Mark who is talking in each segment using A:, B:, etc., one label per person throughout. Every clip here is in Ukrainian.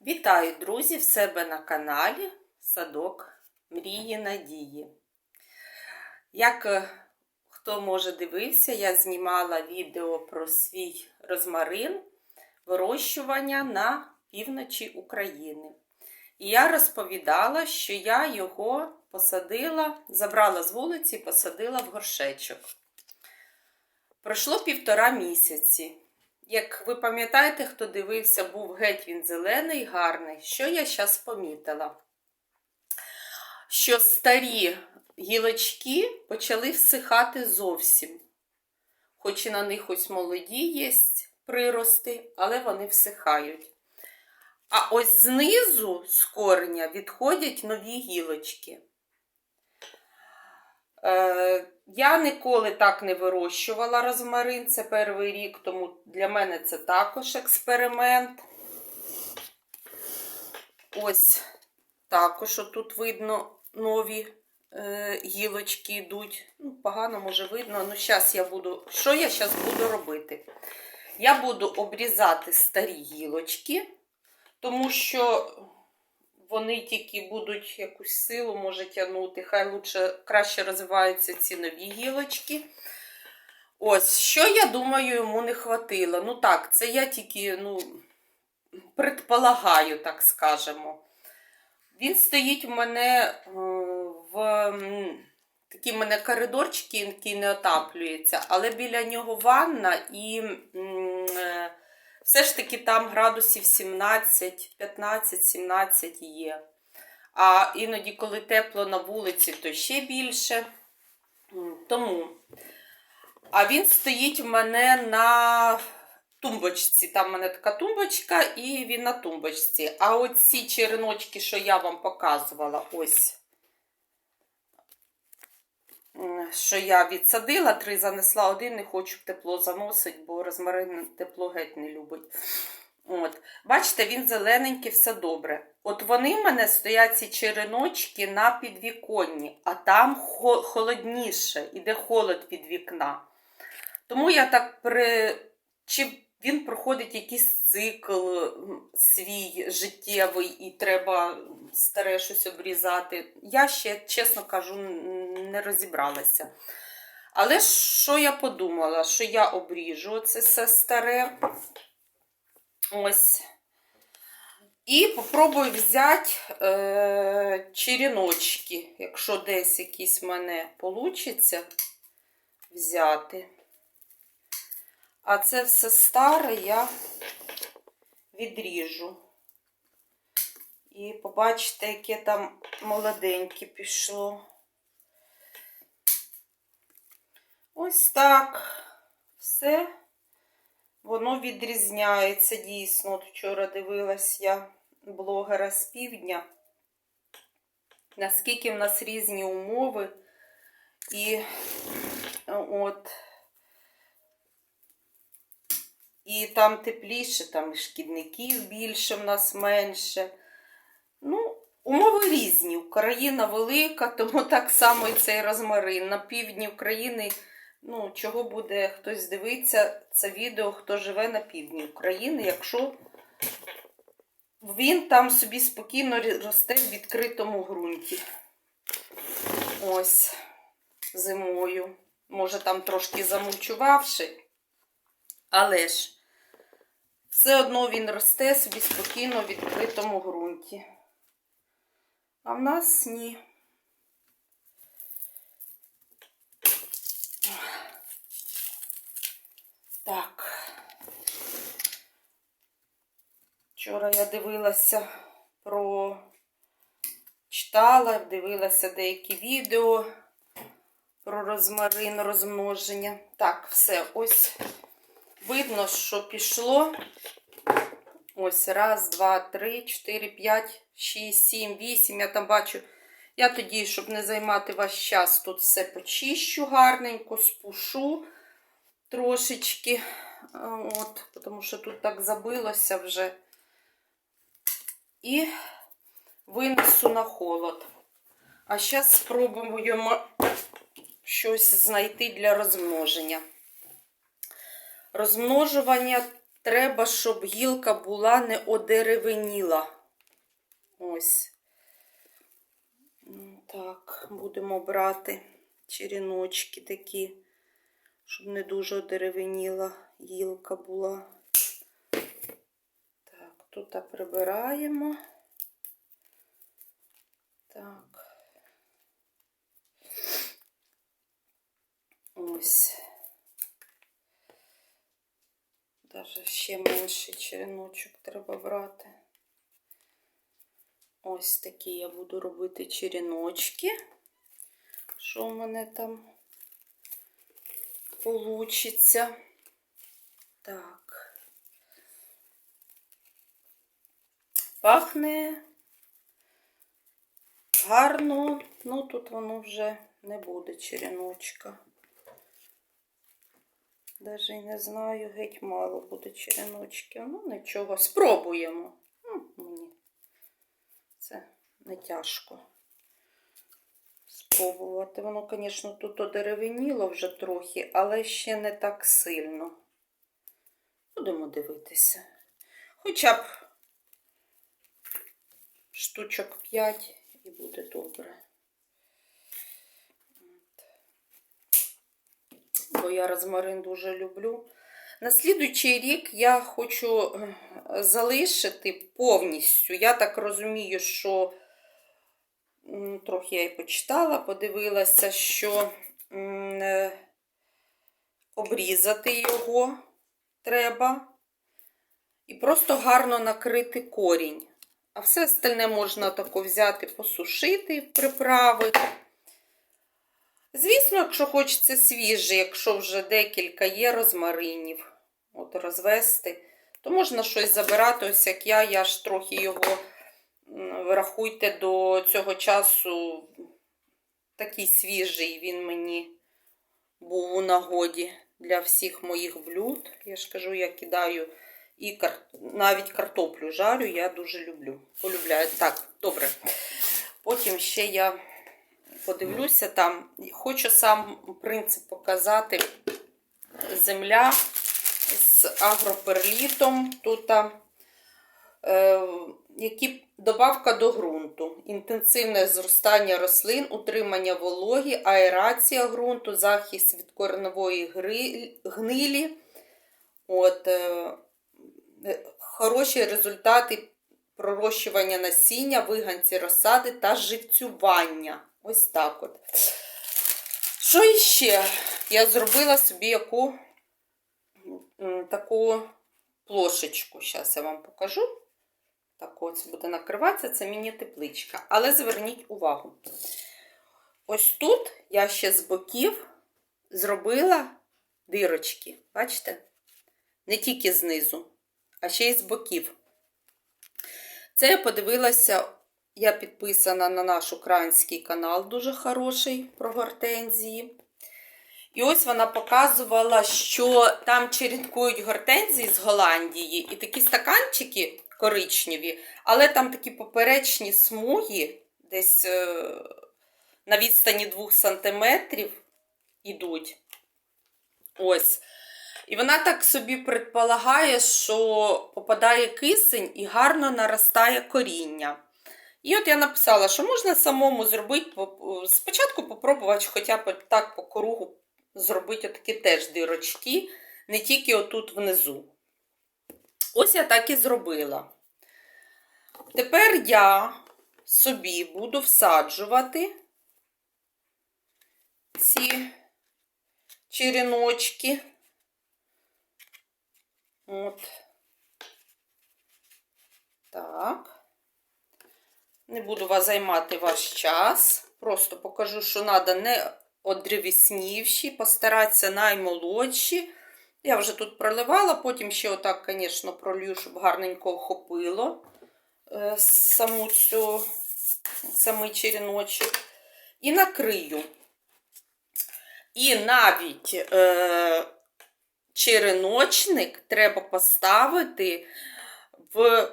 A: Вітаю, друзі, в себе на каналі Садок Мрії Надії. Як е, хто може дивився, я знімала відео про свій розмарин вирощування на півночі України. І я розповідала, що я його посадила, забрала з вулиці і посадила в горшечок. Пройшло півтора місяці. Як ви пам'ятаєте, хто дивився, був геть він зелений, гарний. Що я зараз помітила? Що старі гілочки почали всихати зовсім. Хоч і на них ось молоді є прирости, але вони всихають. А ось знизу з кореня відходять нові гілочки. Е, я ніколи так не вирощувала розмарин, це перший рік, тому для мене це також експеримент. Ось також тут видно нові е, гілочки йдуть. Ну, погано може видно, ну зараз я буду. Що я зараз буду робити? Я буду обрізати старі гілочки, тому що вони тільки будуть якусь силу може тягнути, хай лучше, краще розвиваються ці нові гілочки. Ось, що я думаю, йому не хватило. Ну так, це я тільки, ну, предполагаю, так скажемо. Він стоїть у мене е, в м, такий в мене коридорчик, який не отаплюється, але біля нього ванна і е, все ж таки там градусів 17, 15, 17 є. А іноді, коли тепло на вулиці, то ще більше. Тому. А він стоїть в мене на тумбочці. Там в мене така тумбочка, і він на тумбочці. А оці череночки, що я вам показувала, ось. Що я відсадила, три занесла один, не хочу в тепло заносить, бо розмарин тепло геть не любить. От. Бачите, він зелененький, все добре. От вони в мене стоять ці череночки на підвіконні, а там холодніше, іде холод від вікна. Тому я так при. Чи він проходить якийсь цикл свій життєвий і треба старе щось обрізати. Я ще, чесно кажу, не розібралася. Але що я подумала, що я обріжу це все старе. Ось. І попробую взяти е, черіночки, якщо десь якісь в мене вийде взяти. А це все старе я відріжу. І побачите, яке там молоденьке пішло. Ось так. Все. Воно відрізняється дійсно. От вчора дивилась я блогера з півдня. Наскільки в нас різні умови. І от. І там тепліше, там шкідників більше, в нас менше. Ну, умови різні. Україна велика, тому так само і цей розмарин. На півдні України, ну, чого буде хтось дивитися це відео, хто живе на півдні України, якщо він там собі спокійно росте в відкритому ґрунті. Ось, зимою. Може, там трошки замульчувавши. Але ж все одно він росте собі спокійно в відкритому ґрунті. А в нас ні. Так. Вчора я дивилася про читала, дивилася деякі відео про розмарин, розмноження. Так, все, ось видно, що пішло. Ось, раз, два, три, чотири, п'ять, шість, сім, вісім. Я там бачу. Я тоді, щоб не займати ваш час, тут все почищу гарненько, спушу трошечки. От, тому що тут так забилося вже. І винесу на холод. А зараз спробуємо щось знайти для розмноження. Розмножування треба, щоб гілка була не одеревеніла. Ось. Ну, Так, будемо брати черіночки такі, щоб не дуже одеревеніла гілка була. Так, тут прибираємо. Так. Ось. Даже ще менший череночок треба брати. Ось такі я буду робити череночки. Що в мене там получиться? Так. Пахне гарно, ну тут воно вже не буде череночка. Даже й не знаю, геть мало буде череночків. Ну, нічого, спробуємо. Ну, мені це не тяжко спробувати. Воно, звісно, тут одеревеніло вже трохи, але ще не так сильно. Будемо дивитися. Хоча б штучок 5 і буде добре. Бо я розмарин дуже люблю. На слідуючий рік я хочу е, залишити повністю. Я так розумію, що трохи я і почитала, подивилася, що е, обрізати його треба. І просто гарно накрити корінь. А все остальне можна тако взяти, посушити приправи. Звісно, якщо хочеться свіже, якщо вже декілька є розмаринів, от розвести, то можна щось забирати, ось як я, я ж трохи його, м, рахуйте, до цього часу такий свіжий, він мені був у нагоді для всіх моїх блюд. Я ж кажу, я кидаю і кар... навіть картоплю жарю, я дуже люблю. Полюбляю. Так, добре. Потім ще я подивлюся там. Хочу сам принцип показати. Земля з агроперлітом. Тут е, які добавка до ґрунту, інтенсивне зростання рослин, утримання вологі, аерація ґрунту, захист від кореневої гнилі. От, е, хороші результати пророщування насіння, виганці розсади та живцювання. Ось так от. Що іще? Я зробила собі яку таку плошечку. Зараз я вам покажу. Так ось буде накриватися, це міні-тепличка. Але зверніть увагу. Ось тут я ще з боків зробила дирочки. Бачите? Не тільки знизу, а ще й з боків. Це я подивилася, я підписана на наш український канал, дуже хороший про гортензії. І ось вона показувала, що там черенкують гортензії з Голландії, і такі стаканчики коричневі, але там такі поперечні смуги, десь е, на відстані 2 см ідуть. Ось. І вона так собі предполагає, що попадає кисень і гарно наростає коріння. І от я написала, що можна самому зробити, спочатку попробувати хоча б так по кругу зробити такі теж дирочки, не тільки отут внизу. Ось я так і зробила. Тепер я собі буду всаджувати ці череночки. От. Так. Не буду вас займати ваш час. Просто покажу, що треба не одревіснівші, постаратися наймолодші. Я вже тут проливала, потім ще отак, звісно, пролью, щоб гарненько охопило е, саму цю, самий черіночок. І накрию. І навіть е, череночник треба поставити в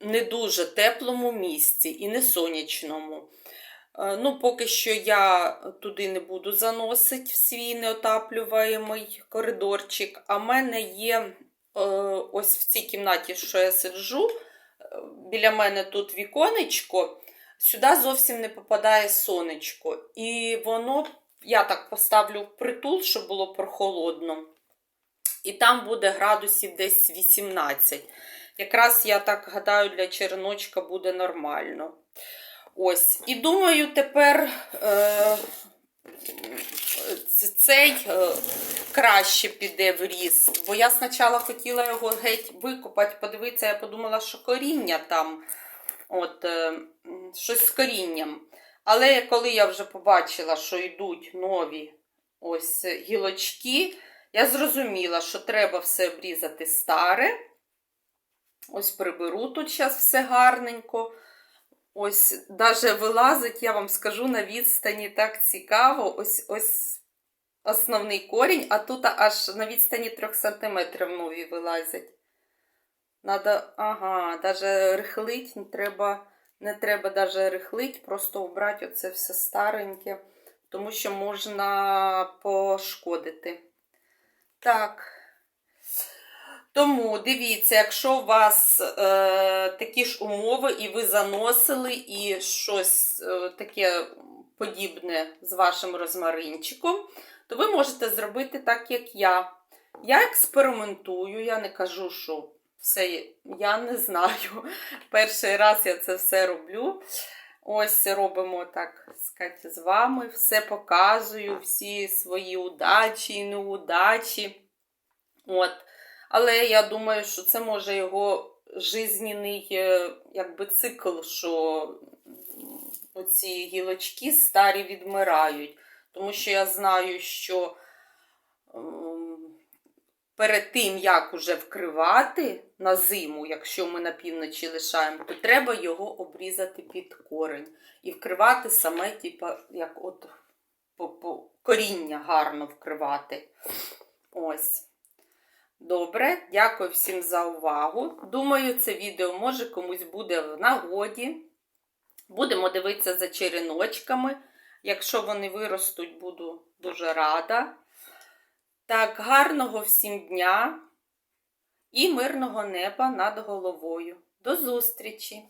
A: не дуже теплому місці і не сонячному. Е, Ну, поки що я туди не буду заносити в свій неотаплюваємий коридорчик, а в мене є е, ось в цій кімнаті, що я сиджу, е, біля мене тут віконечко, сюди зовсім не попадає сонечко. І воно, я так поставлю в притул, щоб було прохолодно. І там буде градусів десь 18. Якраз я так гадаю, для череночка буде нормально. Ось. І думаю, тепер е, цей е, краще піде в ріс. Бо я спочатку хотіла його геть викопати, подивитися, я подумала, що коріння там, от, е, щось з корінням. Але коли я вже побачила, що йдуть нові ось гілочки, я зрозуміла, що треба все обрізати старе. Ось приберу тут зараз все гарненько. Ось даже вилазить, я вам скажу, на відстані так цікаво. Ось ось основний корінь, а тут аж на відстані 3 см нові вилазять. Надо, ага, даже рихлить, не треба, не треба даже рихлить, просто убрати оце все стареньке, тому що можна пошкодити. Так. Тому дивіться, якщо у вас е, такі ж умови, і ви заносили, і щось е, таке подібне з вашим розмаринчиком, то ви можете зробити так, як я. Я експериментую, я не кажу, що все я не знаю. Перший раз я це все роблю. Ось робимо так сказати, з вами, все показую, всі свої удачі і неудачі. От. Але я думаю, що це може його жизненний е, якби, цикл, що оці гілочки старі відмирають. Тому що я знаю, що ем, перед тим, як уже вкривати на зиму, якщо ми на півночі лишаємо, то треба його обрізати під корень. І вкривати саме, типа, як от коріння гарно вкривати. Ось. Добре, дякую всім за увагу. Думаю, це відео може комусь буде в нагоді. Будемо дивитися за череночками. Якщо вони виростуть, буду дуже рада. Так, гарного всім дня і мирного неба над головою. До зустрічі!